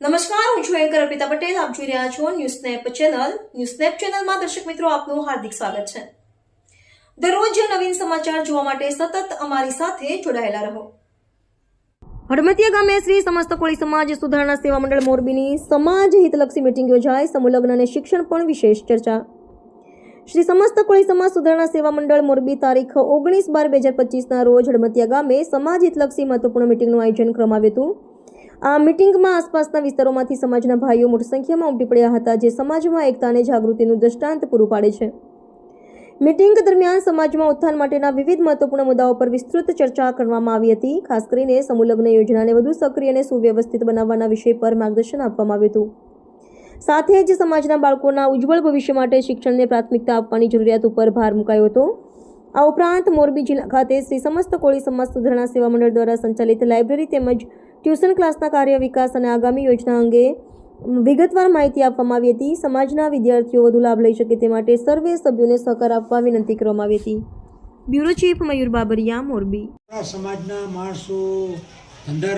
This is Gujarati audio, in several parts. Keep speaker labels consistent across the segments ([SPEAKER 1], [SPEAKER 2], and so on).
[SPEAKER 1] નમસ્કાર, હું છું એન્કર અર્પિતા પટેલ. આપ જોઈ રહ્યા છો news snap channel. News snap ચેનલમાં દર્શક મિત્રો, આપનું હાર્દિક સ્વાગત છે. દરરોજ નવીન સમાચાર જોવા માટે સતત અમારી સાથે જોડાયેલા રહો. હડમતિયા ગામે શ્રી સમસ્ત કોળી સમાજ સુધારણા સેવા મંડળ મોરબીની સમાજ હિતલક્ષી મિટિંગ યોજાઈ. સમૂહલગ્ન અને શિક્ષણ પણ વિશેષ ચર્ચા. શ્રી સમસ્ત કોળી સમાજ સુધારણા સેવા મંડળ મોરબી તારીખ ઓગણીસ બાર બે હજાર પચીસના રોજ હડમતિયા ગામે સમાજ હિતલક્ષી મહત્વપૂર્ણ મિટિંગનું આયોજન કરવામાં આવ્યું હતું. આ મિટિંગમાં આસપાસના વિસ્તારોમાંથી સમાજના ભાઈઓ મોટી સંખ્યામાં ઉમટી પડ્યા હતા જે સમાજમાં એકતા અને જાગૃતિનું દ્રષ્ટાંત પૂરું પાડે છે. મિટિંગ દરમિયાન સમાજમાં ઉત્થાન માટેના વિવિધ મહત્વપૂર્ણ મુદ્દાઓ પર વિસ્તૃત ચર્ચા કરવામાં આવી હતી. ખાસ કરીને સમુલગ્ન યોજનાને વધુ સક્રિય અને સુવ્યવસ્થિત બનાવવાના વિષય પર માર્ગદર્શન આપવામાં આવ્યું હતું. સાથે જ સમાજના બાળકોના ઉજ્જવળ ભવિષ્ય માટે શિક્ષણને પ્રાથમિકતા આપવાની જરૂરિયાત ઉપર ભાર મુકાયો હતો. આ ઉપરાંત મોરબી જિલ્લા ખાતે શ્રી સમસ્ત કોળી સમાજ સુધારણા સેવા મંડળ દ્વારા સંચાલિત લાઇબ્રેરી તેમજ ટ્યુશન ક્લાસના કાર્ય વિકાસ અને આગામી યોજના અંગે વિગતવાર માહિતી આપવામાં આવી હતી. સમાજના વિદ્યાર્થીઓ વધુ લાભ લઈ શકે તે માટે સર્વે સભ્યોને સહકાર આપવા વિનંતી કરવામાં આવી હતી. Bureau chief Mayur Babariya, Morbi.
[SPEAKER 2] સમાજના માણસો ધંધા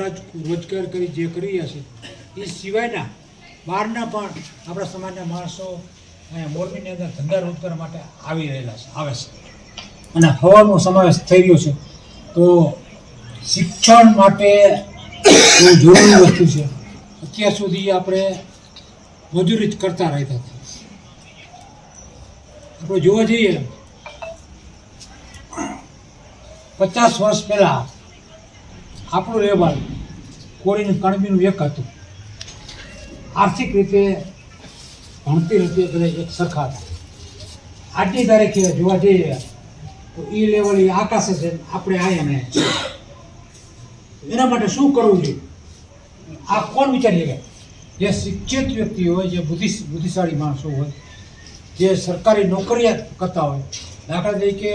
[SPEAKER 2] રોજગાર કરી જે કરી રહ્યા એ સિવાયના બહારના પણ આપણા સમાજના માણસો મોરબીની અંદર ધંધા રોજગાર માટે આવી રહેલા છે, આવે છે. અને હવાનો સમાવેશ થઈ રહ્યો છે. તો શિક્ષણ માટે બહુ જરૂરી વસ્તુ છે. અત્યાર સુધી આપણે મજૂરી જ કરતા રહેતા હતા. આપણે જોવા જઈએ, પચાસ વર્ષ પહેલાં આપણું લેવલ કોળીનું કણબીનું એક હતું. આર્થિક રીતે ભણતી રીતે બધા એક સરખા હતા. આજની તારીખે જોવા જઈએ તો એ લેવલ એ આકાશ છે. આપણે આયા ને એના માટે શું કરવું જોઈએ? આ કોણ વિચારી શકે જે શિક્ષિત વ્યક્તિ હોય, જે બુદ્ધિ બુદ્ધિશાળી માણસો હોય, જે સરકારી નોકરિયાત કરતા હોય, દાખલા તરીકે